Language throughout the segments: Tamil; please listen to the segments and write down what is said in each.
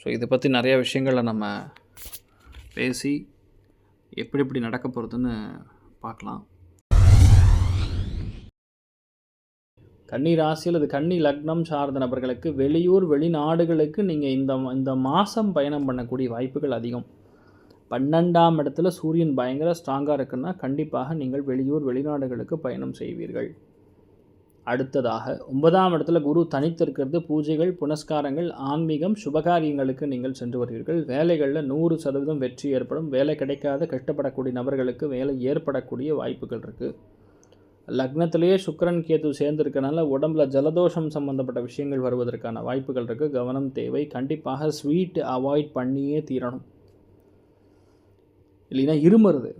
ஸோ இதை பற்றி நிறைய விஷயங்களை நம்ம பேசி எப்படி எப்படி நடக்க போகிறதுன்னு பார்க்கலாம். கன்னி ராசி அல்லது கன்னி லக்னம் சார்ந்த நபர்களுக்கு வெளியூர் வெளிநாடுகளுக்கு நீங்கள் இந்த இந்த மாதம் பயணம் பண்ணக்கூடிய வாய்ப்புகள் அதிகம். பன்னெண்டாம் இடத்துல சூரியன் பயங்கர ஸ்ட்ராங்காக இருக்குன்னா கண்டிப்பாக நீங்கள் வெளியூர் வெளிநாடுகளுக்கு பயணம் செய்வீர்கள். அடுத்ததாக ஒன்பதாம் இடத்துல குரு தனித்திருக்கிறது பூஜைகள் புனஸ்காரங்கள் ஆன்மீகம் சுபகாரியங்களுக்கு நீங்கள் சென்று வருவீர்கள். வேலைகளில் நூறு சதவீதம் வெற்றி ஏற்படும். வேலை கிடைக்காத கஷ்டப்படக்கூடிய நபர்களுக்கு வேலை ஏற்படக்கூடிய வாய்ப்புகள் இருக்குது லக்னத்திலேயே சுக்கரன் கேது சேர்ந்துருக்கனால உடம்புல ஜலதோஷம் சம்மந்தப்பட்ட விஷயங்கள் வருவதற்கான வாய்ப்புகள் இருக்குது கவனம் தேவை. கண்டிப்பாக ஸ்வீட் அவாய்ட் பண்ணியே தீரணும். இல்லைன்னா இருமருது.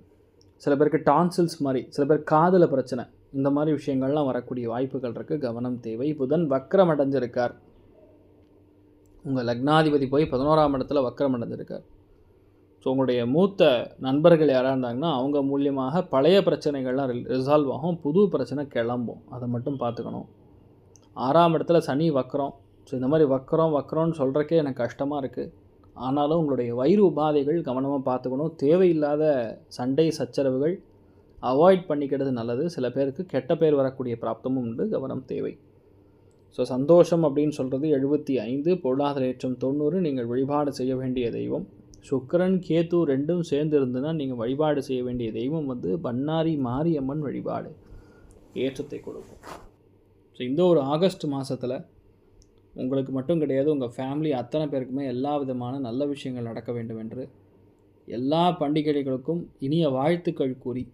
சில பேருக்கு டான்சில்ஸ் மாதிரி சில பேர் காதில் பிரச்சனை. இந்த மாதிரி விஷயங்கள்லாம் வரக்கூடிய வாய்ப்புகள் இருக்குது கவனம் தேவை. புதன் வக்கரம் அடைஞ்சிருக்கார் உங்கள் லக்னாதிபதி போய் பதினோராம் இடத்துல வக்கரம் அடைஞ்சிருக்கார் ஸோ உங்களுடைய மூத்த நண்பர்கள் யாராக இருந்தாங்கன்னா அவங்க மூலியமாக பழைய பிரச்சனைகள்லாம் ரிசால்வ் ஆகும். புது பிரச்சனை கிளம்பும். அதை மட்டும் பார்த்துக்கணும். ஆறாம் இடத்துல சனி வக்கரம் ஸோ இந்த மாதிரி வக்கரம் வக்கரம்னு சொல்கிறக்கே எனக்கு கஷ்டமாக இருக்குது ஆனாலும் உங்களுடைய வயிறு உபாதைகள் கவனமாக பார்த்துக்கணும். தேவையில்லாத சண்டை சச்சரவுகள் அவாய்ட் பண்ணிக்கிறது நல்லது. சில பேருக்கு கெட்ட பேர் வரக்கூடிய பிராப்தமும் உண்டு. கவனம் தேவை. ஸோ சந்தோஷம் அப்படின்னு சொல்கிறது எழுபத்தி ஐந்து பொருளாதார ஏற்றம் தொண்ணூறு நீங்கள் வழிபாடு செய்ய வேண்டிய தெய்வம். சுக்கரன் கேத்து ரெண்டும் சேர்ந்து இருந்துன்னா நீங்கள் வழிபாடு செய்ய வேண்டிய தெய்வம் வந்து பன்னாரி மாரியம்மன் வழிபாடு. ஏற்றத்தை கொடுக்கும். ஸோ இந்த ஒரு ஆகஸ்ட் மாதத்தில் உங்களுக்கு மட்டும் கிடையாது உங்கள் ஃபேமிலி அத்தனை பேருக்குமே எல்லா விதமான நல்ல விஷயங்கள் நடக்க வேண்டும் என்று எல்லா பண்டிகைகளுக்கும் இனிய வாழ்த்துக்கள் கூறி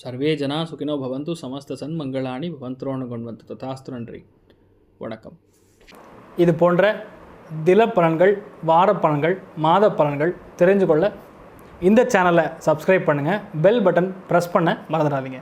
சர்வே ஜனா சுகினோ பவந்து சமஸ்த சன் மங்களாணி பவந்தரோணு கொண்டு ததாஸ்து நன்றி வணக்கம் இது போன்ற தில பலன்கள் வார பலன்கள் மாத பலன்கள் தெரிஞ்சு கொள்ள இந்த சேனலை சப்ஸ்கிரைப் பண்ணுங்கள் பெல் பட்டன் ப்ரெஸ் பண்ண மறந்துடாதீங்க.